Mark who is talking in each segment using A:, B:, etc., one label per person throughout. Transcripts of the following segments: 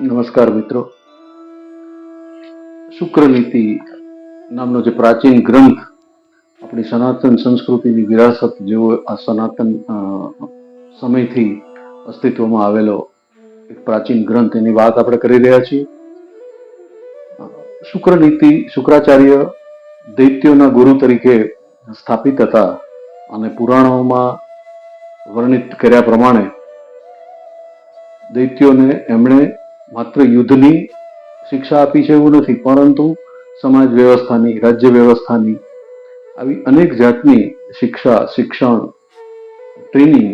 A: નમસ્કાર મિત્રો. શુક્રનીતિ નામનો જે પ્રાચીન ગ્રંથ આપણી સનાતન સંસ્કૃતિની વિરાસત જેવો આ સનાતન સમયથી અસ્તિત્વમાં આવેલો એક પ્રાચીન ગ્રંથ એની વાત આપણે કરી રહ્યા છીએ. શુક્રનીતિ શુક્રાચાર્ય દૈત્યોના ગુરુ તરીકે સ્થાપિત હતા અને પુરાણોમાં વર્ણિત કર્યા પ્રમાણે દૈત્યોને એમણે માત્ર યુદ્ધની શિક્ષા આપી છે એવું નથી, પરંતુ સમાજ વ્યવસ્થાની, રાજ્ય વ્યવસ્થાની આવી અનેક જાતની શિક્ષા, શિક્ષણ, ટ્રેનિંગ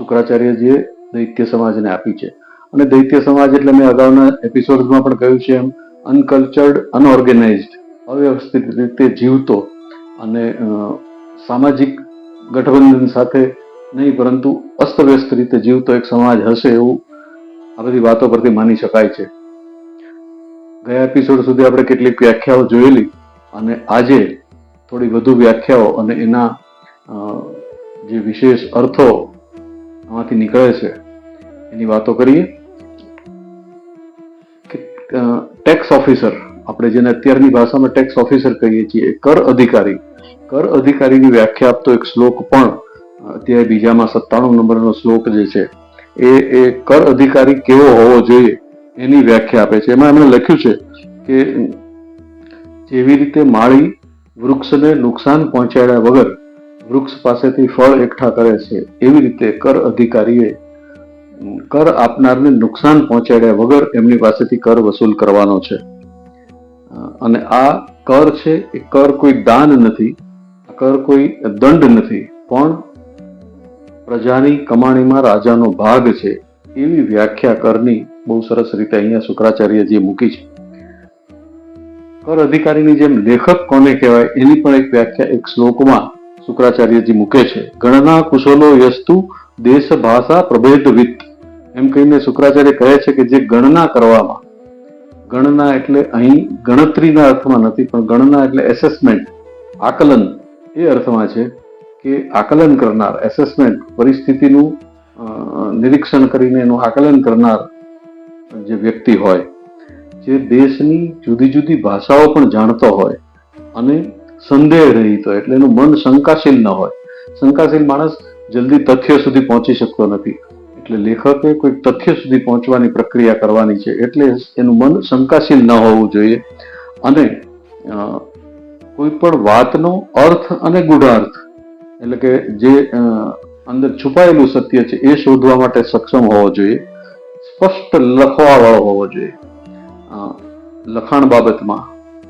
A: શુક્રાચાર્યજીએ દૈત્ય સમાજને આપી છે. અને દૈત્ય સમાજ એટલે મેં અગાઉના એપિસોડમાં પણ કહ્યું છે એમ, અનકલ્ચર્ડ, અનઓર્ગેનાઇઝડ, અવ્યવસ્થિત રીતે જીવતો અને સામાજિક ગઠબંધન સાથે નહીં, પરંતુ અસ્તવ્યસ્ત રીતે જીવતો એક સમાજ હશે એવું આ બધી વાતો પરથી માની શકાય છે. ગયા એપિસોડ સુધી આપણે કેટલીક વ્યાખ્યાઓ જોયેલી અને આજે થોડી વધુ વ્યાખ્યાઓ અને એના જે વિશેષ અર્થો આમાંથી નીકળે છે, એની વાતો કરીએ. ટેક્સ ઓફિસર આપણે જેને અત્યારની ભાષામાં ટેક્સ ઓફિસર કહીએ છીએ કર અધિકારી. કર અધિકારીની વ્યાખ્યા આપતો એક શ્લોક પણ અત્યારે બીજામાં સત્તાણું નંબરનો શ્લોક જે છે એ એ કર અધિકારી કેવો હોવો જોઈએ એની વ્યાખ્યા આપે છે. એમાં એમણે લખ્યું છે કે જેવી રીતે માળી વૃક્ષને નુકસાન પહોંચાડ્યા વગર વૃક્ષ પાસેથી ફળ એકઠા કરે છે, એવી રીતે કર અધિકારીએ કર આપનારને નુકસાન પહોંચાડ્યા વગર એમની પાસેથી કર વસૂલ કરવાનો છે. અને આ કર છે, એ કર કોઈ દાન નથી કર કોઈ દંડ નથી, પણ પ્રજાની કમાણીમાં રાજાનો ભાગ છે એવી વ્યાખ્યા કરની બહુ સરસ રીતે અહીંયા શુક્રાચાર્યજીએ મૂકી છે. કર અધિકારીની જેમ લેખક કોને કહેવાય એની પણ એક વ્યાખ્યા એક શ્લોકમાં શુક્રાચાર્યજી મૂકે છે. ગણના કુશલો યસ્તુ દેશ ભાષા પ્રભેદવિત. એમ કહીને શુક્રાચાર્ય કહે છે કે જે ગણના કરવામાં. ગણના એટલે અહીં ગણતરીના અર્થમાં નથી પણ ગણના એટલે એસેસમેન્ટ આકલન એ અર્થમાં છે. કે આકલન કરનાર એસેસમેન્ટ પરિસ્થિતિનું નિરીક્ષણ કરીને એનું આકલન કરનાર જે વ્યક્તિ હોય, જે દેશની જુદી જુદી ભાષાઓ પણ જાણતો હોય અને સંદેહ રહિત એટલે એનું મન શંકાશીલ ન હોય. શંકાશીલ માણસ જલ્દી તથ્ય સુધી પહોંચી શકતો નથી. એટલે લેખકે કોઈ તથ્ય સુધી પહોંચવાની પ્રક્રિયા કરવાની છે, એટલે એનું મન શંકાશીલ ન હોવું જોઈએ. અને કોઈ પણ વાતનો અર્થ અને ગૂઢાર્થ એટલે કે જે અંદર છુપાયેલું સત્ય છે એ શોધવા માટે સક્ષમ હોવો જોઈએ. સ્પષ્ટ લખવાવાળો હોવો જોઈએ. લખાણ બાબતમાં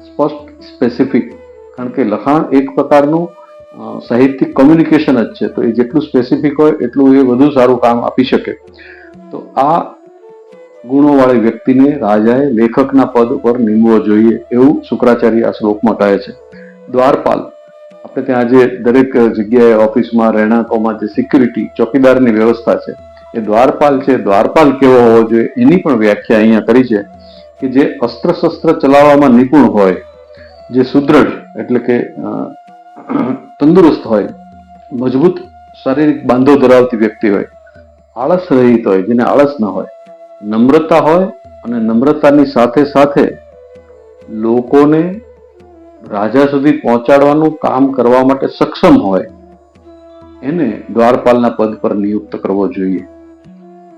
A: સ્પષ્ટ સ્પેસિફિક કારણ કે લખાણ એક પ્રકારનું સાહિત્યિક કોમ્યુનિકેશન જ છે. તો એ જેટલું સ્પેસિફિક હોય, એટલું એ વધુ સારું કામ આપી શકે. તો આ ગુણોવાળી વ્યક્તિને રાજાએ લેખકના પદ ઉપર નીમવો જોઈએ એવું શુક્રાચાર્ય આ શ્લોકમાં કહે છે. દ્વારપાલ આપણે ત્યાં જે દરેક જગ્યાએ ઓફિસમાં, રહેણાંકોમાં જે સિક્યુરિટી ચોકીદારની વ્યવસ્થા છે, એ દ્વારપાલ છે. દ્વારપાલ કેવો હોવો જોઈએ એની પણ વ્યાખ્યા અહીંયા કરી છે કે જે અસ્ત્ર શસ્ત્ર ચલાવવામાં નિપુણ હોય, જે સુદૃઢ એટલે કે તંદુરસ્ત હોય, મજબૂત શારીરિક બાંધો ધરાવતી વ્યક્તિ હોય, આળસ રહિત હોય, જેને આળસ ન હોય, નમ્રતા હોય અને નમ્રતાની સાથે સાથે લોકોને રાજા સુધી પહોંચાડવાનું કામ કરવા માટે સક્ષમ હોય, એને દ્વારપાલના પદ પર નિયુક્ત કરવો જોઈએ.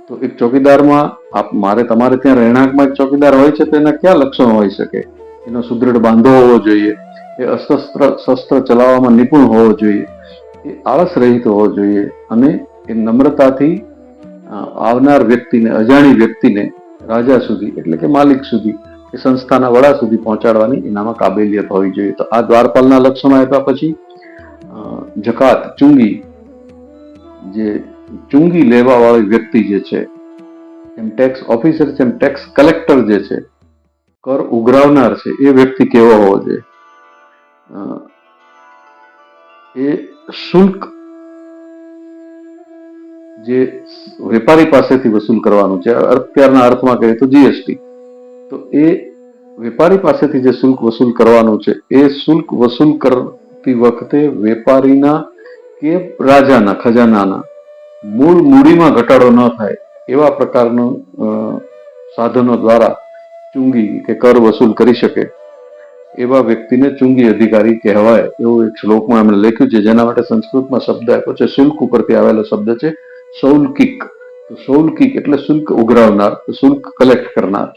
A: તો એક ચોકીદારમાં આપ, મારે તમારે ત્યાં રહેણાંકમાં એક ચોકીદાર હોય છે, તો એના કયા લક્ષણો હોઈ શકે? એનો સુદૃઢ બાંધો હોવો જોઈએ, એ અસ્ત્ર શસ્ત્ર ચલાવવામાં નિપુણ હોવો જોઈએ, એ આળસ રહિત હોવો જોઈએ, અને એ નમ્રતાથી આવનાર વ્યક્તિને, અજાણી વ્યક્તિને રાજા સુધી, એટલે કે માલિક સુધી કે સંસ્થાના વડા સુધી પહોંચાડવાની એનામાં કાબેલિયત હોવી જોઈએ. તો આ દ્વારપાલના લક્ષણો આપ્યા પછી જકાત, ચુંગી, જે ચુંગી લેવા વાળી વ્યક્તિ જે છે, એમ ટેક્સ ઓફિસર છે, એમ ટેક્સ કલેક્ટર જે છે, કર ઉઘરાવનાર છે, એ વ્યક્તિ કેવો હોવો જોઈએ? એ શુલ્ક જે વેપારી પાસેથી વસૂલ કરવાનું છે. અત્યારના અર્થમાં કહીએ તો જીએસટી તો એ વેપારી પાસેથી જે શુલ્ક વસૂલ કરવાનું છે, એ શુલ્ક વસૂલ કરતી વખતે વેપારીના કે રાજાના, ખજાનાના મૂળ મૂડીમાં ઘટાડો ન થાય એવા પ્રકારનું સાધનો દ્વારા ચુંગી કે કર વસૂલ કરી શકે એવા વ્યક્તિને ચુંગી અધિકારી કહેવાય એવું એક શ્લોકમાં એમણે લખ્યું છે, જેના માટે સંસ્કૃતમાં શબ્દ આપ્યો છે, શુલ્ક ઉપરથી આવેલો શબ્દ છે સૌલકિક સૌલકિક એટલે શુલ્ક ઉઘરાવનાર શુલ્ક કલેક્ટ કરનાર.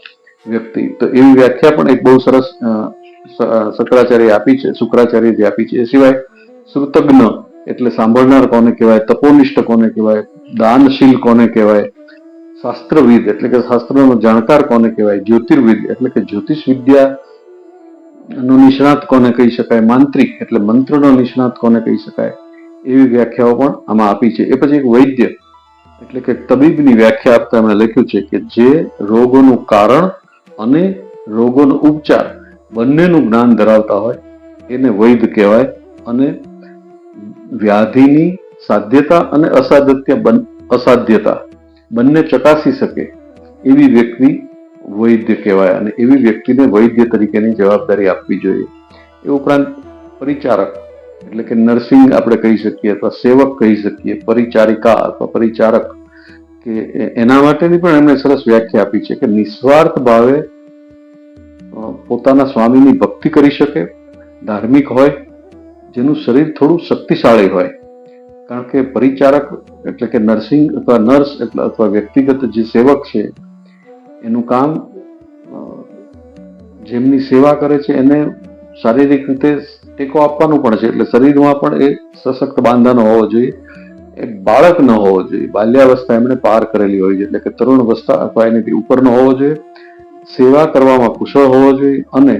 A: વ્યક્તિ. તો એવી વ્યાખ્યા પણ એક બહુ સરસ શંકરાચાર્ય આપી છે શુક્રાચાર્યજી આપી છે. એ સિવાય શ્રુતજ્ઞ એટલે સાંભળનાર કોને કહેવાય, તપોનિષ્ઠ કોને કહેવાય, દાનશીલ કોને કહેવાય, શાસ્ત્રવિદ એટલે કે શાસ્ત્રનો જાણકાર કોને કહેવાય, જ્યોતિર્વિદ એટલે કે જ્યોતિષ વિદ્યા નો નિષ્ણાત કોને કહી શકાય, માંત્રિક એટલે મંત્રનો નિષ્ણાત કોને કહી શકાય, એવી વ્યાખ્યાઓ પણ આમાં આપી છે. એ પછી એક વૈદ્ય એટલે કે તબીબની વ્યાખ્યા આપતા એમણે લખ્યું છે કે જે રોગોનું કારણ અને રોગોનો ઉપચાર બંનેનું જ્ઞાન ધરાવતા હોય, એને વૈદ્ય કહેવાય અને વ્યાધિની સાધ્યતા અને અસાધ્યતા અસાધ્યતા બંને ચકાસી શકે એવી વ્યક્તિ વૈદ્ય કહેવાય અને એવી વ્યક્તિને વૈદ્ય તરીકેની જવાબદારી આપવી જોઈએ. એ ઉપરાંત પરિચારક એટલે કે નર્સિંગ આપણે કહી શકીએ અથવા સેવક કહી શકીએ, પરિચારિકા અથવા પરિચારક કે એના માટેની પણ એમણે સરસ વ્યાખ્યા આપી છે કે નિસ્વાર્થ ભાવે પોતાના સ્વામીની ભક્તિ કરી શકે, ધાર્મિક હોય, જેનું શરીર થોડું શક્તિશાળી હોય. કારણ કે પરિચારક એટલે કે નર્સિંગ અથવા નર્સ એટલે અથવા વ્યક્તિગત જે સેવક છે, એનું કામ જેમની સેવા કરે છે, એને શારીરિક રીતે ટેકો આપવાનું પણ છે. એટલે શરીરમાં પણ એ સશક્ત બાંધાનો હોવો જોઈએ. એક બાળક ન હોવો જોઈએ. બાલ્યાવસ્થા એમણે પાર કરેલી હોય છે. એટલે કે તરુણ અવસ્થા અથવા એનાથી ઉપરનો હોવો જોઈએ. સેવા કરવામાં કુશળ હોવો જોઈએ અને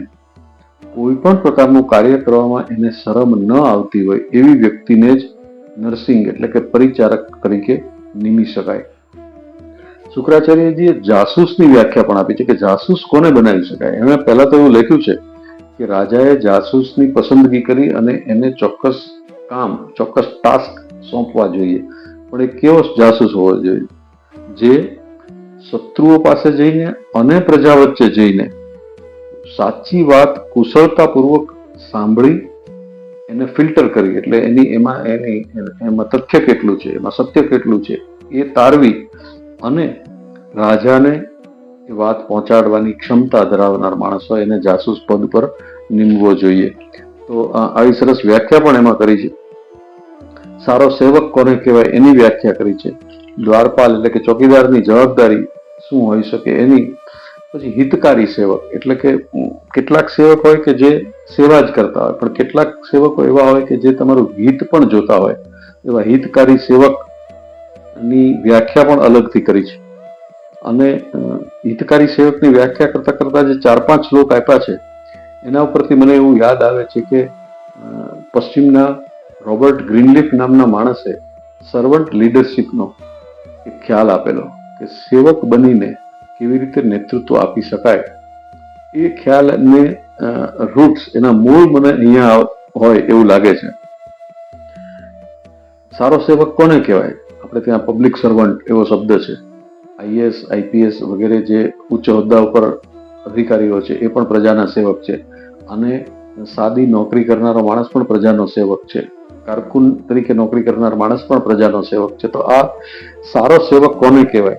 A: કોઈ પણ પ્રકારનું કાર્ય કરવામાં એને શરમ ન આવતી હોય એવી વ્યક્તિને જ નર્સિંગ એટલે કે પરિચારક તરીકે નિમી શકાય. શુક્રાચાર્યજીએ જાસૂસની વ્યાખ્યા પણ આપી છે કે જાસૂસ કોને બનાવી શકાય? એમણે પહેલા તો એવું લખ્યું છે કે રાજાએ જાસૂસની પસંદગી કરી અને એને ચોક્કસ કામ, ચોક્કસ ટાસ્ક સોંપવા જોઈએ. પણ એ કેવો જાસૂસ હોવો જોઈએ. જે શત્રુઓ પાસે જઈને અને પ્રજા વચ્ચે જઈને સાચી વાત કુશળતાપૂર્વક સાંભળી એને ફિલ્ટર કરી. એટલે એની એમાં એની એમાં તથ્ય કેટલું છે? એમાં સત્ય કેટલું છે? એ તારવી અને રાજાને એ વાત પહોંચાડવાની ક્ષમતા ધરાવનાર માણસ એને જાસૂસ પદ પર નીમવો જોઈએ. તો આવી સરસ વ્યાખ્યા પણ એમાં કરી છે. સારો સેવક કોને કહેવાય એની વ્યાખ્યા કરી છે. દ્વારપાલ એટલે કે ચોકીદારની જવાબદારી શું હોઈ શકે એની? પછી હિતકારી સેવક, એટલે કે કેટલાક સેવક હોય કે જે સેવા જ કરતા હોય, પણ કેટલાક સેવકો એવા હોય કે જે તમારું હિત પણ જોતા હોય, એવા હિતકારી સેવકની વ્યાખ્યા પણ અલગથી કરી છે. અને હિતકારી સેવકની વ્યાખ્યા કરતા કરતા જે ચાર પાંચ શ્લોક આપ્યા છે, એના ઉપરથી મને એવું યાદ આવે છે કે પશ્ચિમના રોબર્ટ ગ્રીનલીફ નામના માણસે સર્વન્ટ લીડરશીપનો એક ખ્યાલ આપેલો કે સેવક બનીને કેવી રીતે નેતૃત્વ આપી શકાય. એ ખ્યાલને રૂટ્સ એના મૂળ મને અહીંયા હોય એવું લાગે છે. સારો સેવક કોને કહેવાય? આપણે ત્યાં પબ્લિક સર્વન્ટ એવો શબ્દ છે. આઈએસ આઈપીએસ વગેરે જે ઉચ્ચ હોદ્દા ઉપર અધિકારીઓ છે એ પણ પ્રજાના સેવક છે. અને સાદી નોકરી કરનારો માણસ પણ પ્રજાનો સેવક છે. કારકુન તરીકે નોકરી કરનાર માણસ પણ પ્રજાનો સેવક છે. તો આ સારો સેવક કોને કહેવાય?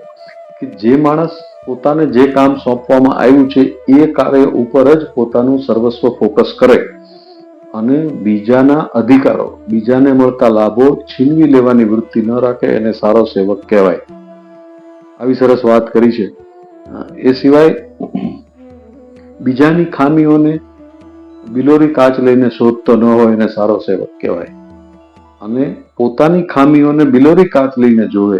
A: કે જે માણસ પોતાને જે કામ સોંપવામાં આવ્યું છે, એ કાર્ય ઉપર જ પોતાનું સર્વસ્વ ફોકસ કરે. અને બીજાના અધિકારો, બીજાને મળતા લાભો છીનવી લેવાની વૃત્તિ ન રાખે, એને સારો સેવક કહેવાય. આવી સરસ વાત કરી છે. એ સિવાય બીજાની ખામીઓને, બિલોરી કાચ લઈને શોધતો ન હોય, એને સારો સેવક કહેવાય. અને પોતાની ખામીઓને બિલોરી કાચ લઈને જોવે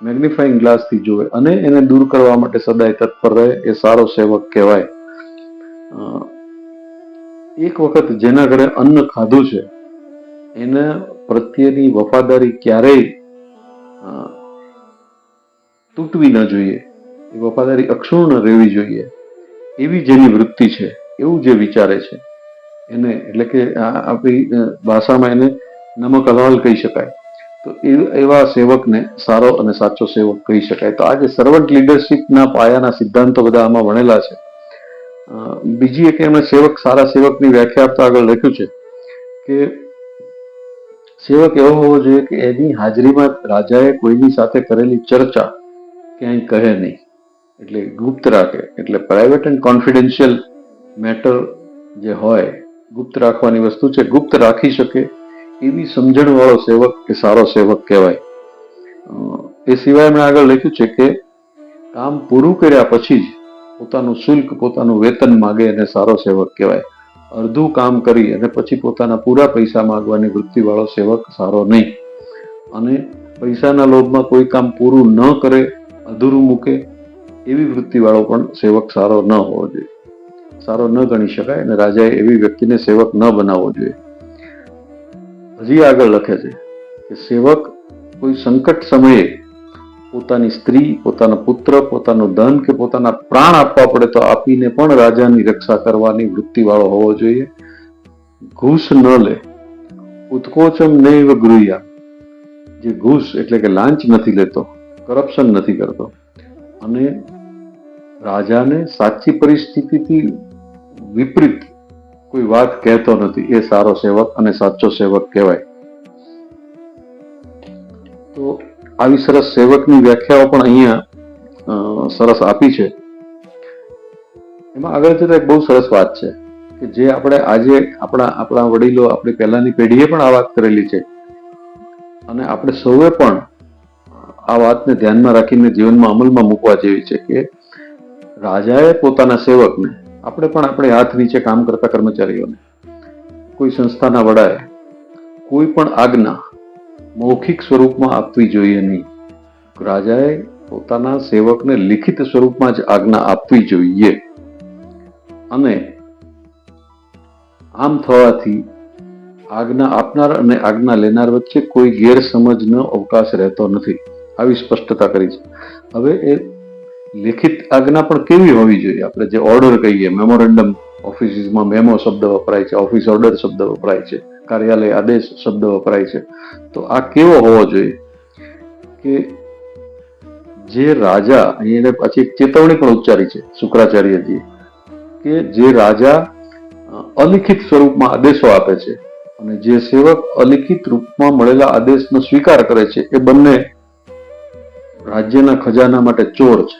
A: મેગ્નિફાઈંગ ગ્લાસથી જોવે અને એને દૂર કરવા માટે સદાય તત્પર રહે એ સારો સેવક કહેવાય. એક વખત જેના ઘરે અન્ન ખાધું છે, એના પ્રત્યેની વફાદારી ક્યારેય તૂટવી ન જોઈએ. એ વફાદારી અક્ષુણ્ણ રહેવી જોઈએ. એવી જેની વૃત્તિ છે, એવું જે વિચારે છે. એને એટલે કે આપણી ભાષામાં એને નમક અલાલ કહી શકાય. તો એવા સેવકને સારો અને સાચો સેવક કહી શકાય. તો આજે સર્વન્ટ લીડરશીપના પાયાના સિદ્ધાંતો બધા આમાં ભણેલા છે. બીજી એક એમણે સેવક, સારા સેવકની વ્યાખ્યા આપતા આગળ લખ્યું છે કે સેવક એવો હોવો જોઈએ કે એની હાજરીમાં રાજાએ કોઈની સાથે કરેલી ચર્ચા ક્યાંય કહે નહીં. એટલે ગુપ્ત રાખે. એટલે પ્રાઇવેટ એન્ડ કોન્ફિડેન્શિયલ મેટર જે હોય, ગુપ્ત રાખવાની વસ્તુ છે. ગુપ્ત રાખી શકે એવી સમજણ વાળો સેવક કે સારો સેવક કહેવાય. એ સિવાય મેં આગળ લખ્યું છે કે કામ પૂરું કર્યા પછી જ પોતાનું શુલ્ક, પોતાનું વેતન માગે અને સારો સેવક કહેવાય. અડધું કામ કરી અને પછી પોતાના પૂરા પૈસા માંગવાની વૃત્તિવાળો સેવક સારો નહીં. અને પૈસાના લોભમાં કોઈ કામ પૂરું ન કરે, અધૂરું મૂકે, એવી વૃત્તિવાળો પણ સેવક સારો ન હોવો જોઈએ. સારો ન ગણી શકાય અને રાજાએ એવી વ્યક્તિને સેવક ન બનાવવો જોઈએ. હજી આગળ લખે છે કે સેવક કોઈ સંકટ સમયે પોતાની સ્ત્રી, પોતાનો પુત્ર, પોતાનું ધન કે પોતાના પ્રાણ આપવા પડે તો આપીને પણ રાજાની રક્ષા કરવાની વૃત્તિવાળો હોવો જોઈએ. ઘૂસ ન લે. ઉત્કોચમ નૈવ ગૃહ્યા. જે ઘૂસ એટલે કે લાંચ નથી લેતો, કરપ્શન નથી કરતો. અને રાજાને સાચી પરિસ્થિતિથી વિપરીત કોઈ વાત કહેતો નથી. એ સારો સેવક અને સાચો સેવક કહેવાય. તો આવી સરસ સેવકની વ્યાખ્યાઓ પણ અહીંયા સરસ આપી છે. એમાં આગળ જતા એક બહુ સરસ વાત છે કે જે આપણે આજે આપણા આપણા વડીલો આપણી પહેલાની પેઢીએ પણ આ વાત કરેલી છે. અને આપણે સૌએ પણ આ વાતને ધ્યાનમાં રાખીને જીવનમાં અમલમાં મૂકવા જેવી છે કે રાજાએ પોતાના સેવકને આપણે પણ આપણે હાથ નીચે કામ કરતા કર્મચારીઓને, કોઈ સંસ્થાના વડાએ કોઈ પણ આજ્ઞા મૌખિક સ્વરૂપમાં આપવી જોઈએ નહીં. રાજાએ પોતાના સેવકને લિખિત સ્વરૂપમાં જ આજ્ઞા આપવી જોઈએ. અને આમ થવાથી આજ્ઞા આપનાર અને આજ્ઞા લેનાર વચ્ચે કોઈ ગેરસમજનો અવકાશ રહેતો નથી. આવી સ્પષ્ટતા કરી છે. હવે એ લેખિત આજ્ઞા પણ કેવી હોવી જોઈએ? આપણે જે ઓર્ડર કહીએ મેમોરેન્ડમ ઓફિસીસમાં મેમો શબ્દ વપરાય છે ઓફિસ ઓર્ડર શબ્દ વપરાય છે, કાર્યાલય આદેશ શબ્દ વપરાય છે. તો આ કેવો હોવો જોઈએ? કે જે રાજા એને પાછી ચેતવણી પણ ઉચ્ચારી છે શુક્રાચાર્યજીએ, કે જે રાજા અલિખિત સ્વરૂપમાં આદેશો આપે છે અને જે સેવક અલિખિત રૂપમાં મળેલા આદેશનો સ્વીકાર કરે છે, એ બંને રાજ્યના ખજાના માટે ચોર છે.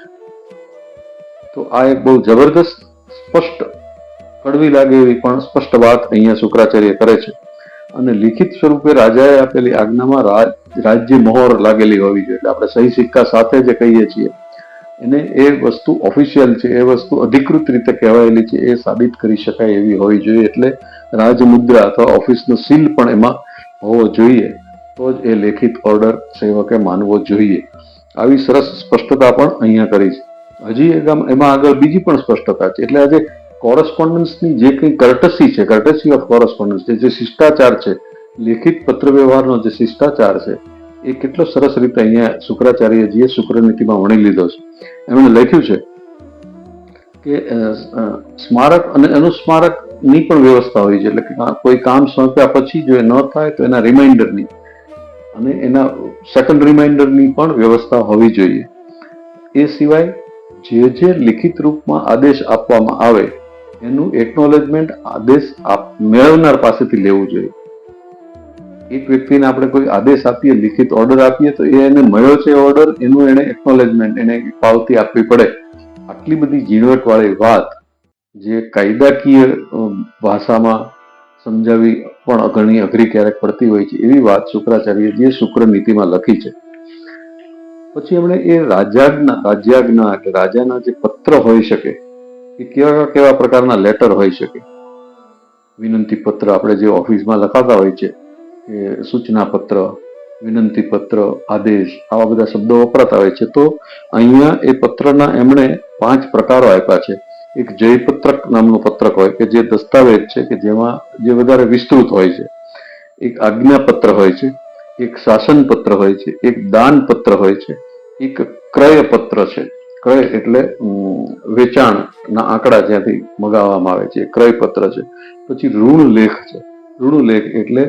A: તો આ એક બહુ જબરદસ્ત, સ્પષ્ટ, કડવી લાગે એવી પણ સ્પષ્ટ વાત અહીંયા શુક્રાચાર્ય કરે છે. અને લિખિત સ્વરૂપે રાજાએ આપેલી આજ્ઞામાં રાજ્ય મોહર લાગેલી હોવી જોઈએ. એટલે આપણે સહી સિક્કા સાથે જે કહીએ છીએ. એને એ વસ્તુ ઓફિશિયલ છે, એ વસ્તુ અધિકૃત રીતે કહેવાયેલી છે, એ સાબિત કરી શકાય એવી હોવી જોઈએ. એટલે રાજમુદ્રા અથવા ઓફિસનો સીલ પણ એમાં હોવો જોઈએ. તો જ એ લેખિત ઓર્ડર સેવકે માનવો જોઈએ. આવી સરસ સ્પષ્ટતા પણ અહીંયા કરી છે. હજી એમાં આગળ બીજી પણ સ્પષ્ટતા છે. એટલે આજે કોરસ્પોન્ડન્સની જે કંઈ કર્ટસી છે કર્ટસી ઓફ કોરસ્પોન્ડન્સ જે શિષ્ટાચાર છે, લેખિત પત્ર વ્યવહારનો જે શિષ્ટાચાર છે, એ કેટલો સરસ રીતે અહીંયા શુક્રાચાર્યજીએ શુક્રનીતિમાં વણી લીધો છે. એમણે લખ્યું છે કે સ્મારક અને અનુસ્મારકની પણ વ્યવસ્થા હોય છે. એટલે કે કોઈ કામ સોંપ્યા પછી જો એ ન થાય તો એના રિમાઇન્ડરની અને એના સેકન્ડ રિમાઇન્ડરની પણ વ્યવસ્થા હોવી જોઈએ. એ સિવાય જે જે લિખિત રૂપમાં આદેશ આપવામાં આવે, એનું એકનોલેજમેન્ટ આદેશ મેળવનાર પાસેથી લેવું જોઈએ. એક વ્યક્તિને આપણે કોઈ આદેશ આપીએ, લિખિત ઓર્ડર આપીએ, તો એ એને મળ્યો છે ઓર્ડર એનું એને એકનોલેજમેન્ટ એને પાવતી આપવી પડે. આટલી બધી ઝીણવટવાળી વાત જે કાયદાકીય ભાષામાં સમજાવી પણ અઘણી અઘરી ક્યારેક પડતી હોય છે, એવી વાત શુક્રાચાર્યજીએ શુક્ર નીતિમાં લખી છે. પછી એમણે એ રાજાજ્ઞા, રાજ્યાજ્ઞા કે રાજાના જે પત્ર હોઈ શકે, એ કેવા કેવા પ્રકારના લેટર હોઈ શકે? વિનંતી પત્ર આપણે જે ઓફિસમાં લખાતા હોય છે કે સૂચના પત્ર, વિનંતી પત્ર, આદેશ, આવા બધા શબ્દો વપરાતા હોય છે, તો અહીંયા એ પત્રના એમણે પાંચ પ્રકારો આપ્યા છે. એક જયપત્રક નામનું પત્રક હોય કે જે દસ્તાવેજ છે કે જેમાં જે વધારે વિસ્તૃત હોય છે. એક આજ્ઞાપત્ર હોય છે, એક શાસન પત્ર હોય છે, એક દાન પત્ર હોય છે એક ક્રય પત્ર છે. ક્રય એટલે વેચાણના આંકડા જ્યાંથી મગાવવામાં આવે છે. ક્રય પત્ર છે. પછી ઋણ લેખ છે. ઋણ લેખ એટલે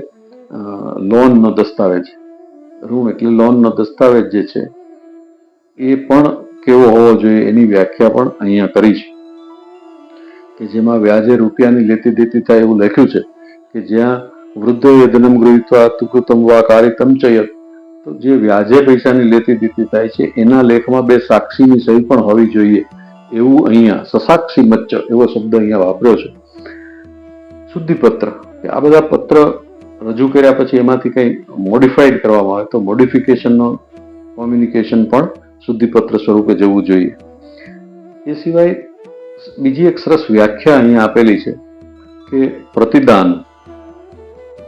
A: લોનનો દસ્તાવેજ. ઋણ એટલે લોનનો દસ્તાવેજ જે છે, એ પણ કેવો હોવો જોઈએ એની વ્યાખ્યા પણ અહીંયા કરી છે. કે જેમાં વ્યાજે રૂપિયાની લેતી દેતી થાય એવું લખ્યું છે. કે જ્યાં વૃદ્ધોએ ધનમ ગૃહિત્વા તુકૃતમ વા કારિતમ ચયત. જે વ્યાજે પૈસાની લેતી દીતી થાય છે, એના લેખમાં બે સાક્ષીની સહી પણ હોવી જોઈએ. એવું અહીંયા સસાક્ષી મચ્ચ એવો શબ્દ અહીંયા વાપર્યો છે. શુદ્ધિપત્ર. કે આ બધા પત્ર રજૂ કર્યા પછી એમાંથી કંઈ મોડિફાઈડ કરવામાં આવે તો મોડિફિકેશનનો કોમ્યુનિકેશન પણ શુદ્ધિપત્ર સ્વરૂપે જવું જોઈએ. એ સિવાય બીજી એક સરસ વ્યાખ્યા અહીંયા આપેલી છે કે પ્રતિદાન.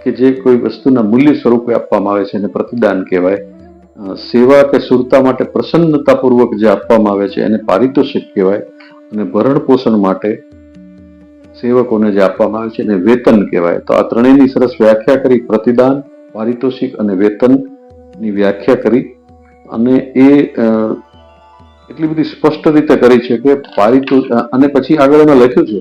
A: કે જે કોઈ વસ્તુના મૂલ્ય સ્વરૂપે આપવામાં આવે છે એને પ્રતિદાન કહેવાય સેવા કે સુરતા માટે પ્રસન્નતાપૂર્વક જે આપવામાં આવે છે એને પારિતોષિક કહેવાય અને ભરણ પોષણ માટે સેવકોને જે આપવામાં આવે છે એને વેતન કહેવાય. તો આ ત્રણેયની સરસ વ્યાખ્યા કરી, પ્રતિદાન, પારિતોષિક અને વેતનની વ્યાખ્યા કરી અને એ એટલી બધી સ્પષ્ટ રીતે કરી છે કે પારિતોષ અને પછી આગળ એમાં લખ્યું છે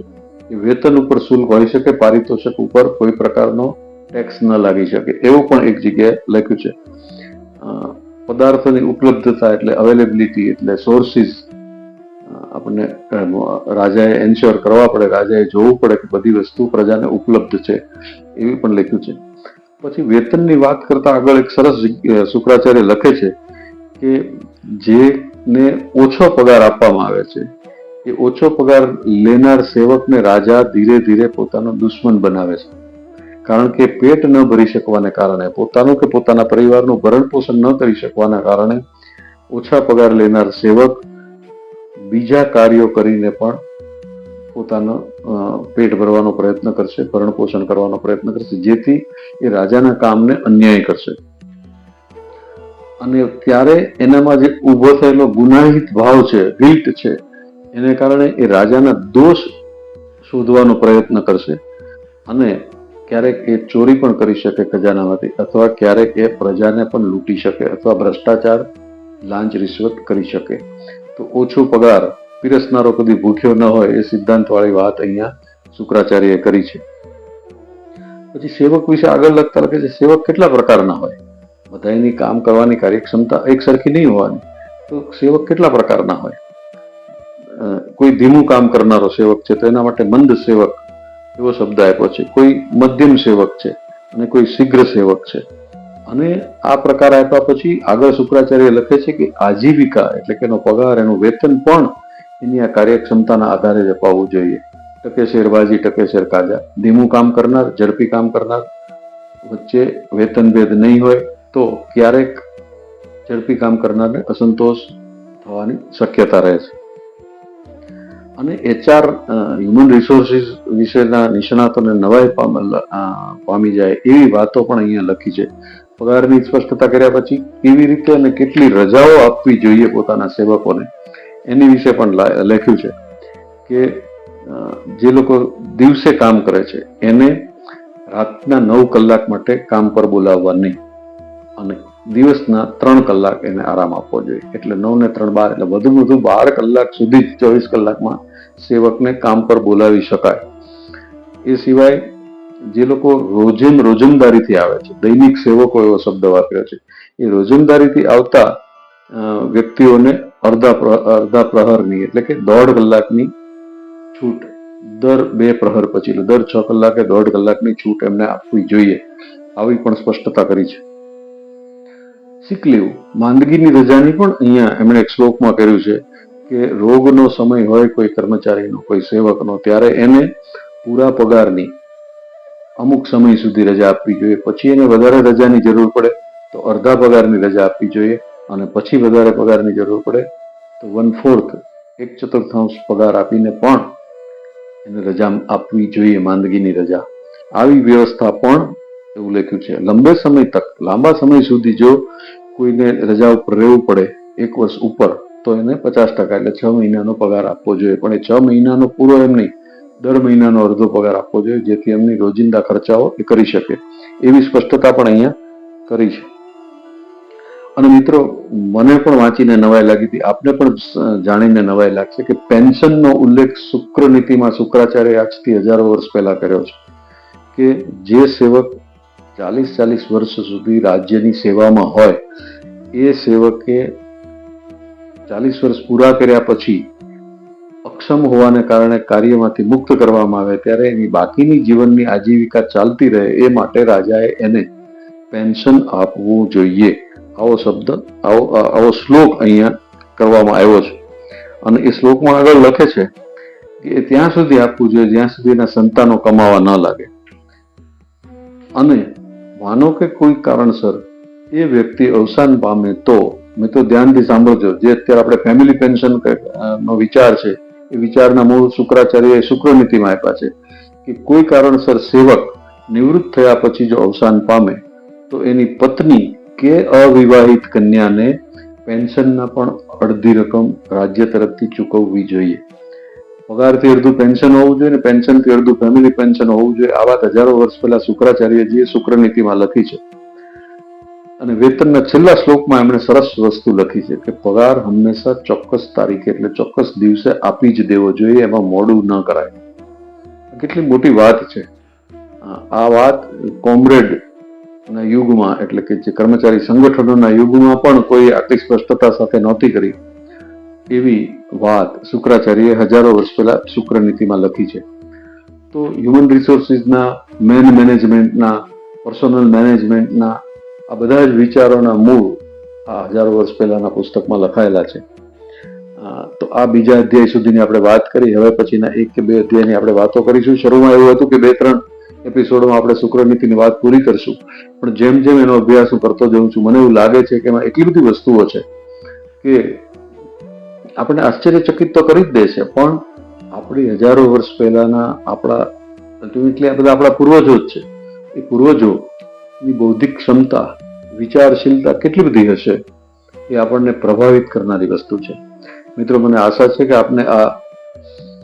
A: કે વેતન ઉપર શુલ્ક હોઈ શકે, પારિતોષિક ઉપર કોઈ પ્રકારનો ટેક્સ ન લાગી શકે. એવું પણ એક જગ્યાએ લખ્યું છે. પદાર્થોની ઉપલબ્ધતા એટલે અવેલેબિલિટી એટલે સોર્સિસ આપણને રાજાએ એન્શ્યોર કરવા પડે, રાજાએ જોવું પડે કે બધી વસ્તુ પ્રજાને ઉપલબ્ધ છે. એવી પણ લખ્યું છે. પછી વેતનની વાત કરતા આગળ એક સરસ શુક્રાચાર્ય લખે છે કે જેને ઓછો પગાર આપવામાં આવે છે, એ ઓછો પગાર લેનાર સેવકને રાજા ધીરે ધીરે પોતાનો દુશ્મન બનાવે છે. કારણ કે પેટ ન ભરી શકવાને કારણે, પોતાનું કે પોતાના પરિવારનું ભરણ પોષણ ન કરી શકવાના કારણે ઓછા પગાર લેનાર સેવક બીજા કાર્યો કરીને પણ પોતાનો પેટ ભરવાનો પ્રયત્ન કરશે, ભરણ પોષણ કરવાનો પ્રયત્ન કરશે, જેથી એ રાજાના કામને અન્યાય કરશે. અને ત્યારે એનામાં જે ઊભો થયેલો ગુનાહિત ભાવ છે, ગિલ્ટ છે, એને કારણે એ રાજાના દોષ શોધવાનો પ્રયત્ન કરશે. અને ક્યારેક એ ચોરી પણ કરી શકે ખજાનામાંથી અથવા ક્યારેક એ પ્રજાને પણ લૂંટી શકે અથવા ભ્રષ્ટાચાર લાંચ રિશ્વત કરી શકે. તો ઓછો પગાર પીરસનારો કદી ભૂખ્યો ન હોય એ સિદ્ધાંતવાળી વાત અહીંયા શુક્રાચાર્યએ કરી છે. પછી સેવક વિશે આગળ લખતા લખે છે, સેવક કેટલા પ્રકારના હોય? બધાની કામ કરવાની કાર્યક્ષમતા એક સરખી નહીં હોવાની. તો સેવક કેટલા પ્રકારના હોય? કોઈ ધીમું કામ કરનારો સેવક છે તો એના માટે મંદ સેવક એવો શબ્દ આપ્યો છે. કોઈ મધ્યમ સેવક છે અને કોઈ શીઘ્ર સેવક છે. અને આ પ્રકાર આપ્યા પછી આગળ શુક્રાચાર્ય લખે છે કે આજીવિકા એટલે કે એનો પગાર, એનું વેતન પણ એની આ કાર્યક્ષમતાના આધારે જ અપાવવું જોઈએ. ટકે શેરબાજી ટકે શેર કાજા. ધીમું કામ કરનાર, ઝડપી કામ કરનાર વચ્ચે વેતન ભેદ નહીં હોય તો ક્યારેક ઝડપી કામ કરનારને અસંતોષ થવાની શક્યતા રહે છે. અને એચઆર હ્યુમન રિસોર્સિસ વિશેના નિષ્ણાતોને નવાઈ પામી જાય એવી વાતો પણ અહીંયા લખી છે. પગારની સ્પષ્ટતા કર્યા પછી કેવી રીતે અને કેટલી રજાઓ આપવી જોઈએ પોતાના સેવકોને? એની વિશે પણ લખ્યું છે કે જે લોકો દિવસે કામ કરે છે, એને રાતના નવ કલાક માટે કામ પર બોલાવવા નહીં. અને દિવસના ત્રણ કલાક એને આરામ આપવો જોઈએ. એટલે નવ ને ત્રણ બાર, એટલે વધુ વધુ બાર કલાક સુધી ચોવીસ કલાકમાં સેવકને કામ પર બોલાવી શકાય. એ સિવાય જે લોકો રોજેમ રોજમદારીથી આવે છે, દૈનિક સેવકો એવો શબ્દ વાપર્યો છે, એ રોજમદારીથી આવતા વ્યક્તિઓને અડધા અડધા પ્રહરની એટલે કે દોઢ કલાકની છૂટ, દર બે પ્રહર પછી દર છ કલાકે દોઢ કલાકની છૂટ એમને આપવી જોઈએ. આવી પણ સ્પષ્ટતા કરી છે. સિક લીવ. માંદગીની રજાની પણ અહીંયા એમણે એક શ્લોકમાં કર્યું છે કે રોગનો સમય હોય કોઈ કર્મચારીનો, કોઈ સેવકનો, ત્યારે એને પૂરા પગારની અમુક સમય સુધી રજા આપવી જોઈએ. પછી એને વધારે રજાની જરૂર પડે તો અડધા પગારની રજા આપવી જોઈએ અને પછી વધારે પગારની જરૂર પડે તો વન ફોર્થ એક ચતુર્થાંશ પગાર આપીને પણ એને રજા આપવી જોઈએ, માંદગીની રજા. આવી વ્યવસ્થા પણ એવું લખ્યું છે. લંબે સમય તક, લાંબા સમય સુધી જો કોઈને રજા ઉપર રહેવું પડે એક વર્ષ ઉપર, તો એને પચાસ ટકા એટલે છ મહિનાનો પગાર આપવો જોઈએ. પણ એ છ મહિનાનો પૂરો એમ નહીં, દર મહિનાનો અડધો પગાર આપવો જોઈએ, જેથી એમની રોજિંદા ખર્ચાઓ એ કરી શકે. એવી સ્પષ્ટતા પણ અહીંયા કરી છે. અને મિત્રો, મને પણ વાંચીને નવાઈ લાગી હતી. આપને પણ જાણીને નવાઈ લાગશે કે પેન્શનનો ઉલ્લેખ શુક્ર નીતિમાં શુક્રાચાર્ય આજથી હજારો વર્ષ પહેલા કર્યો છે કે જે સેવક ચાલીસ ચાલીસ વર્ષ સુધી રાજ્યની સેવામાં હોય, એ સેવકે ચાલીસ વર્ષ પૂરા કર્યા પછી અક્ષમ હોવાને કારણે કાર્યમાંથી મુક્ત કરવામાં આવે, ત્યારે એની બાકીની જીવનની આજીવિકા ચાલતી રહે, એ માટે રાજાએ એને પેન્શન આપવું જોઈએ. આવો શબ્દ, આવો આવો શ્લોક અહીંયા કરવામાં આવ્યો છે. અને એ શ્લોકમાં આગળ લખે છે કે ત્યાં સુધી આપવું જોઈએ, જ્યાં સુધી એના સંતાનો કમાવા ન લાગે. અને માનો કે કોઈ કારણસર એ વ્યક્તિ અવસાન પામે તો, મેં તો ધ્યાનથી સાંભળજો, જે અત્યારે આપણે ફેમિલી પેન્શન નો વિચાર છે, એ વિચારના મૂળ શુક્રાચાર્ય શુક્રનીતિમાં આપ્યા છે કે કોઈ કારણસર સેવક નિવૃત્ત થયા પછી જો અવસાન પામે, તો એની પત્ની કે અવિવાહિત કન્યાને પેન્શનના પણ અડધી રકમ રાજ્ય તરફથી ચૂકવવી જોઈએ. પગારથી અડધું પેન્શન હોવું જોઈએ ને પેન્શનથી અડધું ફેમિલી પેન્શન હોવું જોઈએ. આ વાત હજારો વર્ષ પહેલા શુક્રાચાર્યજીએ શુક્રનીતિમાં લખી છે. અને વેતનના છેલ્લા શ્લોકમાં એમણે સરસ વસ્તુ લખી છે કે પગાર હંમેશા ચોક્કસ તારીખે એટલે ચોક્કસ દિવસે આપી જ દેવો જોઈએ, એમાં મોડું ન કરાય. કેટલી મોટી વાત છે. આ વાત કોમ્રેડ યુગમાં એટલે કે જે કર્મચારી સંગઠનોના યુગમાં પણ કોઈ આટલી સ્પષ્ટતા સાથે નહોતી કરી. એવી વાત શુક્રાચાર્યએ હજારો વર્ષ પહેલા શુક્રનીતિમાં લખી છે. તો હ્યુમન રિસોર્સિસના મેન મેનેજમેન્ટના પર્સોનલ મેનેજમેન્ટના આ બધા જ વિચારોના મૂળ આ હજારો વર્ષ પહેલાના પુસ્તકમાં લખાયેલા છે. તો આ બીજા અધ્યાય સુધીની આપણે વાત કરી. હવે પછીના એક કે બે અધ્યાયની આપણે વાતો કરીશું. શરૂમાં એવું હતું કે બે ત્રણ એપિસોડમાં આપણે શુક્રનીતિની વાત પૂરી કરશું. પણ જેમ જેમ એનો અભ્યાસ હું કરતો જઉં છું, મને એવું લાગે છે કે એમાં એટલી બધી વસ્તુઓ છે કે આપણને આશ્ચર્યચકિત તો કરી જ દે છે, પણ આપણી હજારો વર્ષ પહેલાના આપણા અલ્ટિમેટલી આ બધા આપણા પૂર્વજો જ છે. એ પૂર્વજોની બૌદ્ધિક ક્ષમતા, વિચારશીલતા કેટલી બધી હશે એ આપણને પ્રભાવિત કરનારી વસ્તુ છે. મિત્રો, મને આશા છે કે આપને આ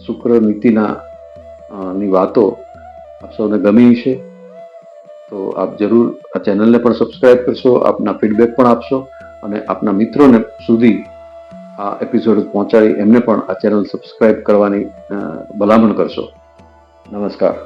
A: શુક્ર નીતિના ની વાતો આપ સૌને ગમી છે તો આપ જરૂર આ ચેનલને પણ સબસ્ક્રાઈબ કરશો, આપના ફીડબેક પણ આપશો અને આપના મિત્રોને સુધી આ એપિસોડ પહોંચાડી એમને પણ આ ચેનલ સબસ્ક્રાઈબ કરવાની ભલામણ કરશો. નમસ્કાર.